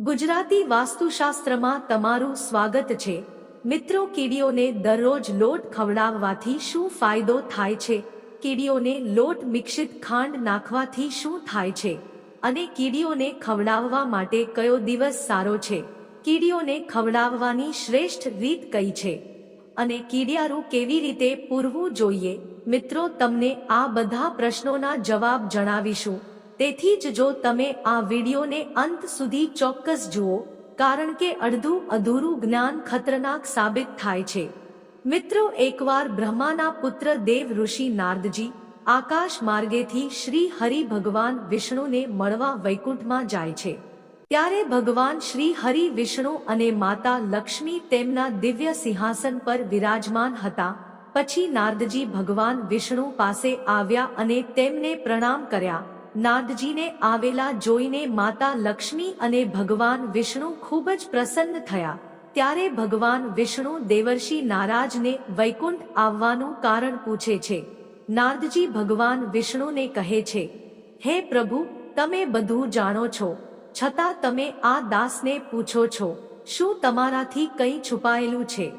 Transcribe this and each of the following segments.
ગુજરાતી વાસ્તુશાસ્ત્રમાં તમારું સ્વાગત છે. મિત્રો, કીડીઓને દરરોજ લોટ ખવડાવવાથી શું ફાયદો થાય છે? કીડીઓને લોટ મિક્ષિત ખાંડ નાખવાથી શું થાય છે? અને કીડીઓને ખવડાવવા માટે કયો દિવસ સારો છે? કીડીઓને ખવડાવવાની શ્રેષ્ઠ રીત કઈ છે? અને કીડિયારું કેવી રીતે પૂરવું જોઈએ? મિત્રો, તમને આ બધા પ્રશ્નોના જવાબ જણાવીશું. તેથી જ જો તમે આ વિડીયોને અંત સુધી ચોક્કસ જુઓ, કારણ કે અડધું અધૂરું જ્ઞાન ખતરનાક સાબિત થાય છે. મિત્રો, એકવાર બ્રહ્માના પુત્ર દેવ ઋષિ નારદજી આકાશ માર્ગેથી શ્રી હરિ ભગવાન વિષ્ણુને મળવા વૈકુંઠમાં જાય છે. ત્યારે ભગવાન શ્રી હરિ વિષ્ણુ અને માતા લક્ષ્મી તેમના દિવ્ય સિંહાસન પર વિરાજમાન હતા. પછી નારદજી ભગવાન વિષ્ણુ પાસે આવ્યા અને તેમને પ્રણામ કર્યા. નારદજીને આવેલા જોઈને માતા લક્ષ્મી અને ભગવાન વિષ્ણુ ખૂબ જ પ્રસન્ન થયા. ત્યારે ભગવાન વિષ્ણુ દેવર્ષિ નારાજને વૈકુંઠ આવવાનું કારણ પૂછે છે. નારદજી ભગવાન વિષ્ણુને કહે છે, હે પ્રભુ, તમે બધું જાણો છો. છતાં તમે આ દાસને પૂછો છો, શું તમારાથી કંઈ છુપાયેલું છે?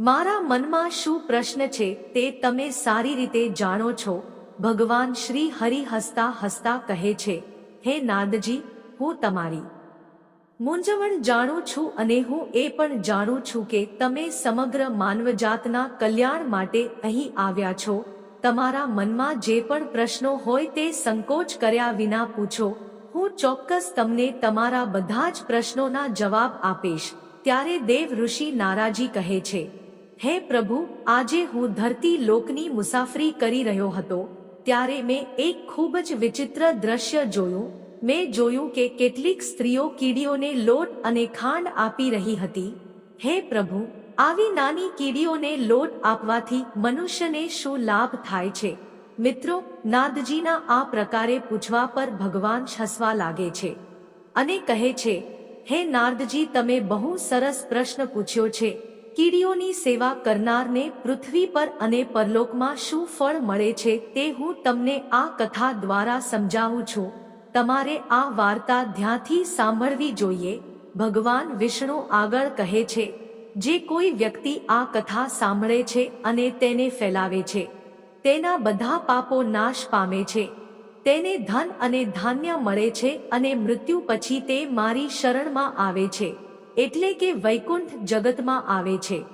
મારા મનમાં શું પ્રશ્ન છે તે તમે સારી રીતે જાણો છો. ભગવાન શ્રી હરિ હસતા હસતા કહે છે, હે નાદજી, હું તમારી મૂંઝવણ જાણું છું અને હું એ પણ જાણું છું કે તમે સમગ્ર માનવજાતના કલ્યાણ માટે અહીં આવ્યા છો. તમારા મનમાં જે પણ પ્રશ્નો હોય તે સંકોચ કર્યા વિના પૂછો. હું ચોક્કસ તમને તમારા બધા જ પ્રશ્નોના જવાબ આપીશ. ત્યારે દેવ ઋષિ નારાજી કહે છે, હે પ્રભુ, આજે હું ધરતી લોકની મુસાફરી કરી રહ્યો હતો. ત્યારે મેં એક ખૂબ જ વિચિત્ર દ્રશ્ય જોયું. મેં જોયું કે કેટલીક સ્ત્રીઓ કીડીઓને લોટ અને ખાંડ આપી રહી હતી. હે પ્રભુ, આવી નાની કીડીઓને લોટ આપવાથી મનુષ્યને શું લાભ થાય છે? મિત્રો, નાદજીના આ પ્રકારે પૂછવા પર ભગવાન હસવા લાગે છે અને કહે છે, હે નારદજી તમે બહુ સરસ પ્રશ્ન પૂછ્યો છે. કીડીઓની સેવા કરનારને પૃથ્વી પર અને પરલોકમાં શું ફળ મળે છે તે હું તમને આ કથા દ્વારા સમજાવું છું. તમારે આ વાર્તા ધ્યાનથી સાંભળવી જોઈએ. ભગવાન વિષ્ણુ આગળ કહે છે, જે કોઈ વ્યક્તિ આ કથા સાંભળે છે અને તેને ફેલાવે છે, તેના બધા પાપો નાશ પામે છે. તેને ધન અને ધાન્ય મળે છે અને મૃત્યુ પછી તે મારી શરણમાં આવે છે. એટલે કે વૈકુંઠ જગતમાં આવે છે.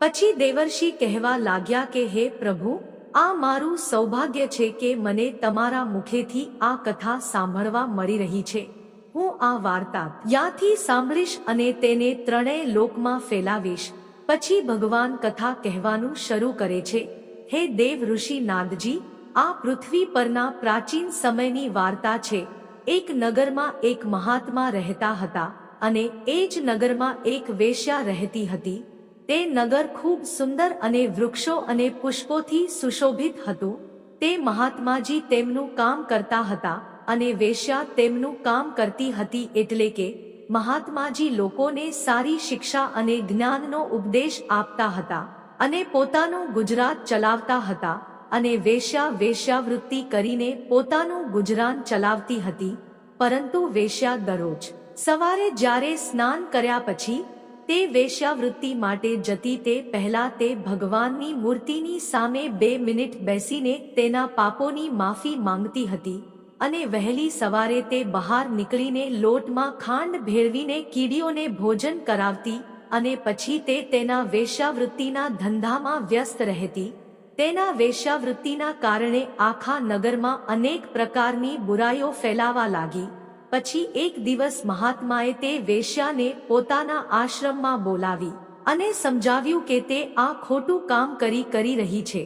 પછી દેવર્ષિ કહેવા લાગ્યા કે, હે પ્રભુ, આ મારું સૌભાગ્ય છે કે મને તમારા મુખેથી આ કથા સાંભળવા મળી રહી છે. હું આ વાર્તા યાથી સાંભળીશ અને તેને ત્રણેય લોકમાં ફેલાવીશ. પછી ભગવાન કથા કહેવાનું શરૂ કરે છે. હે દેવ ઋષિ નાદજી, આ પૃથ્વી પરના પ્રાચીન સમયની વાર્તા છે. એક નગરમાં એક મહાત્મા રહેતા હતા. અને એ જ નગરમાં એક વેશ્યા રહેતી હતી. તે નગર ખૂબ સુંદર અને વૃક્ષો અને પુષ્પોથી સુશોભિત હતું. તે મહાત્માજી તેમનું કામ કરતા હતા અને વેશ્યા તેમનું કામ કરતી હતી એટલે કે મહાત્માજી લોકોને સારી શિક્ષા અને જ્ઞાનનો ઉપદેશ આપતા હતા અને પોતાનું ગુજરાત ચલાવતા હતા અને વેશ્યા વેશ્યાવૃત્તિ કરીને પોતાનું ગુજરાન ચલાવતી હતી. પરંતુ વેશ્યા દરરોજ સવારે જ્યારે સ્નાન કર્યા પછી, તે વેશ્યાવૃત્તિ માટે જતી તે પહેલા તે ભગવાનની મૂર્તિની સામે બે મિનિટ બેસીને તેના પાપોની માફી માંગતી હતી અને વહેલી સવારે તે બહાર નીકળીને લોટમાં ખાંડ ભેળવીને કીડીઓને ભોજન કરાવતી અને પછી તે તેના વેશ્યાવૃત્તિના ધંધામાં વ્યસ્ત રહેતી. તેના વેશ્યાવૃત્તિના કારણે આખા નગરમાં અનેક પ્રકારની બુરાઈઓ ફેલાવા લાગી. પછી એક દિવસ મહાત્માએ તે વેશ્યાને પોતાના આશ્રમમાં બોલાવી અને સમજાવ્યું કે તે આ ખોટું કામ કરી કરી રહી છે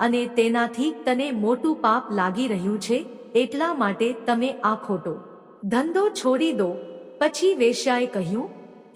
અને તેનાથી તને મોટું પાપ લાગી રહ્યું છે, એટલા માટે તમે આ ખોટો ધંધો છોડી દો. પછી વેશ્યાએ કહ્યું,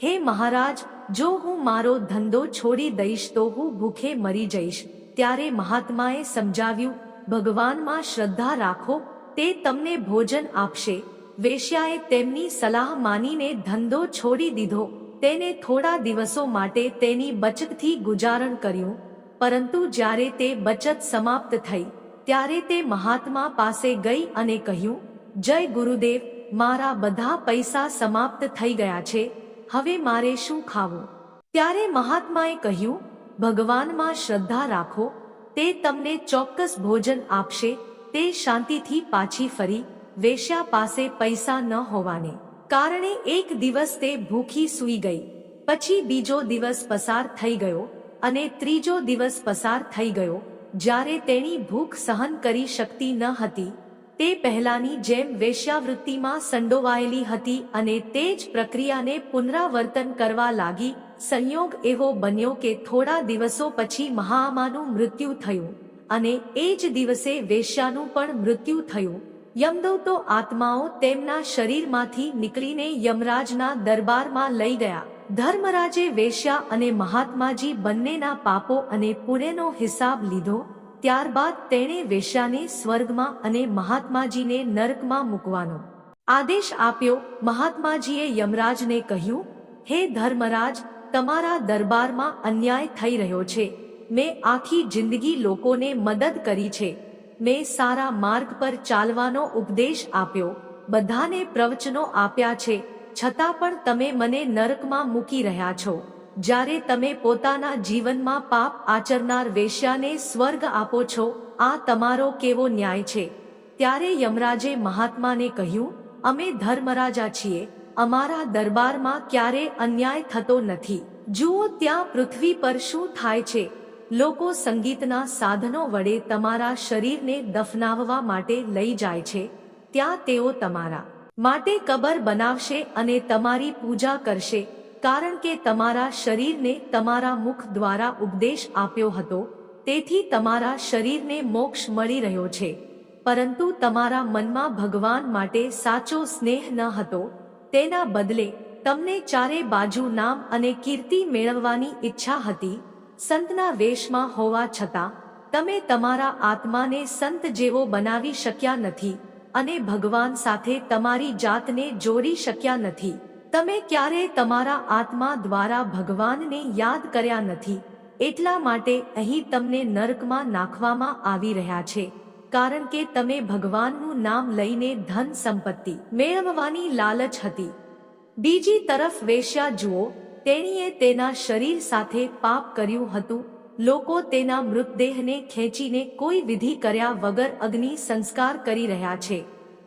હે મહારાજ, જો હું મારો ધંધો છોડી દઈશ તો હું ભૂખે મરી જઈશ. ત્યારે મહાત્માએ સમજાવ્યું, ભગવાનમાં શ્રદ્ધા રાખો, તે તમને ભોજન આપશે. વેશ્યાએ તેમની સલાહ માનીને ધંધો છોડી દીધો. તેને થોડા દિવસો માટે તેની બચતથી ગુજારણ કર્યું. પરંતુ જ્યારે તે બચત સમાપ્ત થઈ, ત્યારે તે મહાત્મા પાસે ગઈ અને કહ્યું, જય ગુરુદેવ, મારા બધા પૈસા સમાપ્ત થઈ ગયા છે. હવે મારે શું ખાવું? ત્યારે મહાત્માએ કહ્યું, ભગવાનમાં શ્રદ્ધા રાખો. તે તમને ચોક્કસ ભોજન આપશે. તે શાંતિથી પાછી ફરી વેશ્યા પાસે પૈસા ન હોવાને કારણે એક દિવસ તે ભૂખી સૂઈ ગઈ. પછી બીજો દિવસ પસાર થઈ ગયો અને ત્રીજો દિવસ પસાર થઈ ગયો, જ્યારે તેણી ભૂખ સહન કરી શકતી ન હતી. તે પહેલાની જેમ વેશ્યાવૃત્તિમાં સંડોવાયેલી હતી અને તે જ પ્રક્રિયાને પુનરાવર્તન કરવા લાગી. સંયોગ એવો બન્યો કે થોડા દિવસો પછી મહામાનું મૃત્યુ થયું અને એ જ દિવસે વેશ્યાનું પણ મૃત્યુ થયું. યમદૂતો આત્માઓ તેમના શરીરમાંથી નીકળીને યમરાજના દરબારમાં લઈ ગયા. ધર્મરાજે વેશ્યા અને મહાત્માજી બંનેના પાપો અને પુણ્યનો હિસાબ લીધો. ત્યારબાદ તેણે વેશ્યાને સ્વર્ગમાં અને મહાત્માજીને નર્કમાં મૂકવાનો આદેશ આપ્યો. મહાત્માજીએ યમરાજને કહ્યું, હે ધર્મરાજ, તમારા દરબારમાં અન્યાય થઈ રહ્યો છે. મેં આખી જિંદગી લોકોને મદદ કરી છે. મેં સારા માર્ગ પર ચાલવાનો ઉપદેશ આપ્યો. બધાને પ્રવચનો આપ્યા છે. છતાં પણ તમે મને નરકમાં મૂકી રહ્યા છો. જ્યારે તમે પોતાના જીવનમાં પાપ આચરનાર વેશ્યાને સ્વર્ગ આપો છો, આ તમારો કેવો ન્યાય છે? ત્યારે યમરાજે મહાત્માને કહ્યું, અમે ધર્મરાજા છીએ. અમારા દરબારમાં ક્યારે અન્યાય થતો નથી. જુઓ ત્યાં પૃથ્વી પર શું થાય છે. લોકો સંગીતના સાધનો વડે તમારા શરીરને દફનાવવા માટે લઈ જાય છે, ત્યાં તેઓ તમારા માટે કબર બનાવશે અને તમારી પૂજા કરશે, કારણ કે તમારા શરીરને તમારા મુખ દ્વારા ઉપદેશ આપ્યો હતો, તેથી તમારા શરીરને મોક્ષ મળી રહ્યો છે. પરંતુ તમારા મનમાં ભગવાન માટે સાચો સ્નેહ ન હતો, તેના બદલે તમને ચારે બાજુ નામ અને કીર્તિ મેળવવાની ઈચ્છા હતી સંતના વેશમાં હોવા છતાં, તમે તમારા આત્માને સંત જેવો બનાવી શક્યા નથી અને ભગવાન સાથે તમારી જાતને જોડી શક્યા નથી. તમે ક્યારે તમારા આત્મા દ્વારા ભગવાનને યાદ કર્યા નથી, એટલા માટે અહીં તમને નર્કમાં નાખવામાં આવી રહ્યા છે. કારણ કે તમે ભગવાનનું નામ લઈને ધન સંપત્તિ મેળવવાની લાલચ હતી. બીજી તરફ વેશ્યા જુઓ તેણીએ તેના શરીર સાથે પાપ કર્યું હતું. લોકો તેના મૃતદેહને ખેંચીને કોઈ વિધિ કર્યા વગર અગ્નિ સંસ્કાર કરી રહ્યા છે.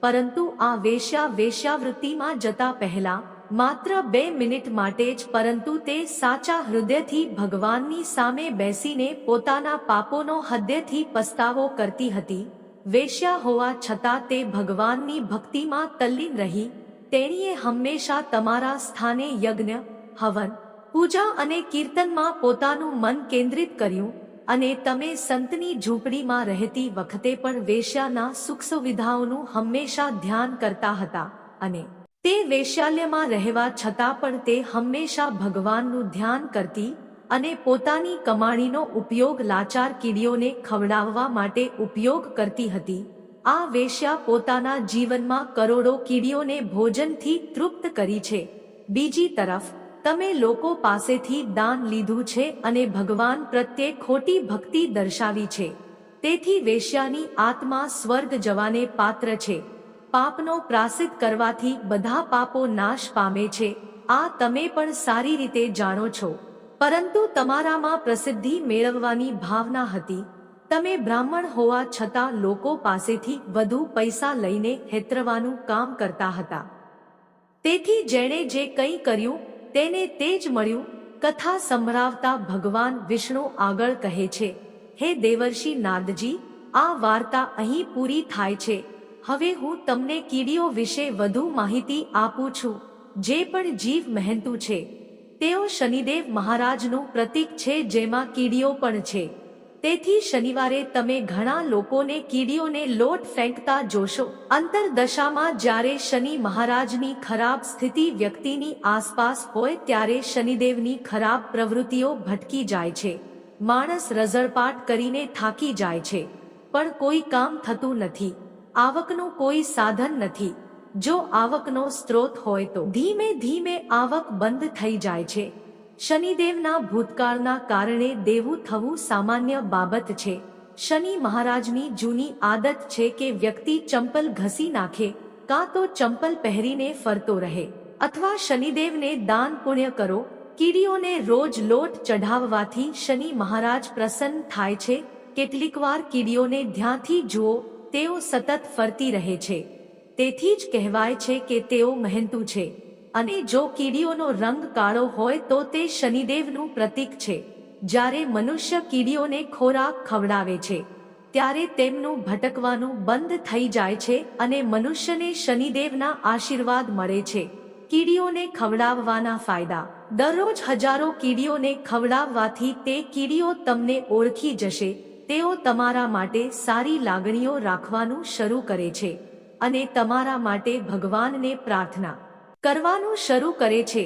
પરંતુ આ વેશ્યા વેશ્યાવૃત્તિમાં જતા પહેલા, માત્ર બે મિનિટ માટે જ પરંતુ તે સાચા હૃદયથી ભગવાનની સામે બેસીને પોતાના પાપોનો હૃદયથી પસ્તાવો કરતી હતી. વેશ્યા હોવા છતાં તે ભગવાનની ભક્તિમાં તલ્લીન રહી. તેણીએ હંમેશા તમારા સ્થાને યજ્ઞ હવન, પૂજા અને કીર્તનમાં પોતાનું મન કેન્દ્રિત કર્યું અને તમે સંતની ઝૂંપડીમાં રહેતી વખતે પણ વેશ્યાના સુખ સુવિધાઓનું હંમેશા ધ્યાન કરતા હતા અને તે વેશ્યાલયમાં રહેવા છતાં પણ તે હંમેશા ભગવાનનું ધ્યાન કરતી અને પોતાની કમાણીનો ઉપયોગ લાચાર કીડીઓને ખવડાવવા માટે ઉપયોગ કરતી હતી. આ વેશ્યા પોતાના જીવનમાં કરોડો કીડીઓને ભોજનથી તૃપ્ત કરી છે. બીજી તરફ તમે લોકો પાસેથી દાન લીધું છે અને ભગવાન પ્રત્યે ખોટી ભક્તિ દર્શાવી છે. તેથી વેશ્યાની આત્મા સ્વર્ગ જવાને પાત્ર છે. પાપનો પ્રાસિત કરવાથી બધા પાપો નાશ પામે છે. આ તમે પણ સારી રીતે જાણો છો. પરંતુ તમારામાં પ્રસિદ્ધિ મેળવવાની ભાવના હતી. તમે બ્રાહ્મણ હોવા છતાં લોકો પાસેથી વધુ પૈસા લઈને હેતરવાનું કામ કરતા હતા. તેથી જેણે જે કંઈ કર્યું તેને તે જ મળ્યું, કથા સંભળાવતા ભગવાન વિષ્ણુ આગળ કહે છે, હે દેવર્ષિ નાદજી, આ વાર્તા અહીં પૂરી થાય છે. હવે હું તમને કીડીઓ વિશે વધુ માહિતી આપું છું, જે પણ જીવ મહેનતુ છે. તેઓ શનિદેવ મહારાજનું પ્રતીક છે જેમાં કીડીઓ પણ છે. તેથી શનિવારે તમે ઘણા લોકોને કીડીઓને લોટ ફેંકતા જોશો. અંતરદશામાં જ્યારે શનિ મહારાજની ખરાબ સ્થિતિ વ્યક્તિની આસપાસ હોય ત્યારે શનિદેવની ખરાબ પ્રવૃત્તિઓ ભટકી જાય છે. માણસ રઝળપાટ કરીને થાકી જાય છે. પણ કોઈ કામ થતું નથી. આવકનું કોઈ સાધન નથી. જો આવકનો સ્ત્રોત હોય તો ધીમે ધીમે આવક બંધ થઈ જાય છે. શનિદેવના ભૂતકાળના કારણે દેવું થવું સામાન્ય બાબત છે. શનિ મહારાજની જૂની આદત છે કે વ્યક્તિ ચંપલ ઘસી નાખે, કાં તો ચંપલ પહેરીને ફરતો રહે, અથવા શનિદેવને દાન પુણ્ય કરો. કીડીઓને રોજ લોટ ચઢાવવાથી શનિ મહારાજ પ્રસન્ન થાય છે. કેટલીકવાર કીડીઓને ધ્યાનથી જુઓ, તેઓ સતત ફરતી રહે છે. તેથી જ કહેવાય છે કે તેઓ મહેનતુ છે. અને જો કીડીઓનો રંગ કાળો હોય તો તે શનિદેવનું પ્રતીક છે. જ્યારે મનુષ્ય કીડીઓને ખોરાક ખવડાવે છે, ત્યારે તેમનું ભટકવાનું બંધ થઈ જાય છે અને મનુષ્યને શનિદેવના આશીર્વાદ મળે છે. કીડીઓને ખવડાવવાના ફાયદા. દરરોજ હજારો કીડીઓને ખવડાવવાથી તે કીડીઓ તમને ઓળખી જશે. તેઓ તમારા માટે સારી લાગણીઓ રાખવાનું શરૂ કરે છે અને તમારા માટે ભગવાનને પ્રાર્થના કરવાનું શરૂ કરે છે.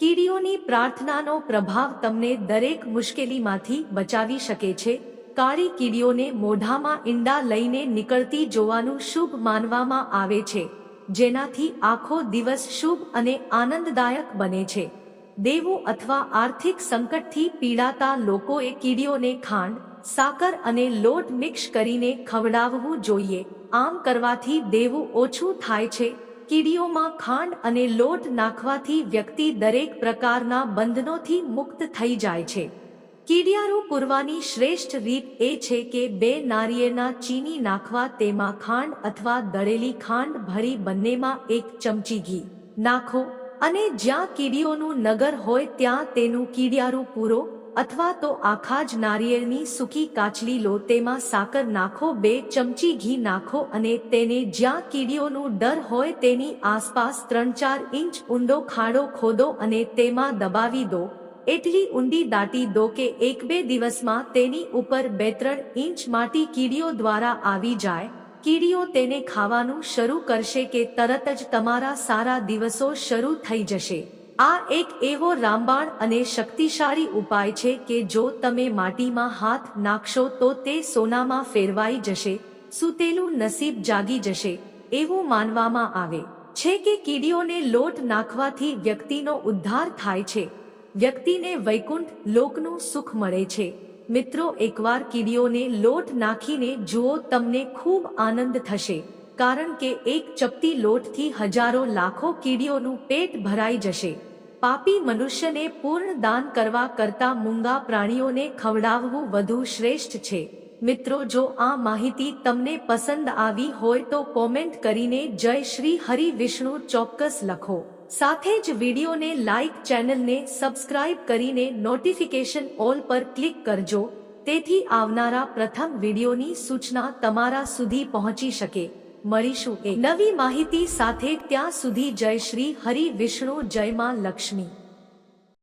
કીડીઓની પ્રાર્થનાનો પ્રભાવ તમને દરેક મુશ્કેલીમાંથી બચાવી શકે છે. કાળી કીડીઓને મોઢામાં ઈંડા લઈને નીકળતી જોવાનું શુભ માનવામાં આવે છે. જેનાથી આખો દિવસ શુભ અને આનંદદાયક બને છે. દેવું અથવા આર્થિક સંકટથી પીડાતા લોકોએ કીડીઓને ખાંડ, સાકર અને લોટ મિક્સ કરીને ખવડાવવું જોઈએ. આમ કરવાથી દેવું ઓછું થાય છે. કીડીઓમાં ખાંડ અને લોટ નાખવાથી વ્યક્તિ દરેક પ્રકારના બંધનોથી મુક્ત થઈ જાય છે. કીડિયારું પૂરવાની શ્રેષ્ઠ રીત એ છે કે બે નારિયેળના ચીની નાખવા તેમાં ખાંડ અથવા દળેલી ખાંડ ભરી બંનેમાં એક ચમચી ઘી નાખો અને જ્યાં કીડીઓનું નગર હોય ત્યાં તેનું કીડિયારું પૂરો અથવા તો આખા જ નારિયેળની સૂકી કાચલી લો, તેમાં સાકર નાખો, બે ચમચી ઘી નાખો અને તેને જ્યાં કીડીઓનું ડર હોય તેની આસપાસ ત્રણ ચાર ઇંચ ઊંડો ખાડો ખોદો અને તેમાં દબાવી દો. એટલી ઊંડી દાટી દો કે એક બે દિવસમાં તેની ઉપર બે ત્રણ ઇંચ માટી કીડીઓ દ્વારા આવી જાય. કીડીઓ તેને ખાવાનું શરૂ કરશે કે તરત જ તમારા સારા દિવસો શરૂ થઈ જશે. આ એક એવો રામબાણ અને શક્તિશાળી ઉપાય છે કે જો તમે માટીમાં હાથ નાખશો તો તે સોનામાં ફેરવાઈ જશે, સુતેલું નસીબ જાગી જશે, એવું માનવામાં આવે છે કે કીડીઓને લોટ નાખવાથી વ્યક્તિનો ઉદ્ધાર થાય છે. વ્યક્તિને વૈકુંઠ લોકનું સુખ મળે છે. મિત્રો, એકવાર કીડીઓને લોટ નાખીને જુઓ, તમને ખૂબ આનંદ થશે. કારણ કે એક ચપટી લોટથી હજારો લાખો કીડીઓનું પેટ ભરાઈ જશે. પાપી મનુષ્યને પૂર્ણ દાન કરવા કરતા મૂંગા પ્રાણીઓને ખવડાવવું વધુ શ્રેષ્ઠ છે. મિત્રો, જો આ માહિતી તમને પસંદ આવી હોય તો કોમેન્ટ કરીને જય શ્રી હરિ વિષ્ણુ ચોક્કસ લખો. સાથે જ વિડીયોને લાઇક ચેનલને સબસ્ક્રાઇબ કરીને નોટિફિકેશન ઓલ પર ક્લિક કરજો. તેથી આવનારા પ્રથમ વિડીયોની સૂચના તમારા સુધી પહોંચી શકે. મળીશું એક નવી માહિતી સાથે ત્યાં સુધી જય શ્રી હરિ વિષ્ણુ જય માં લક્ષ્મી.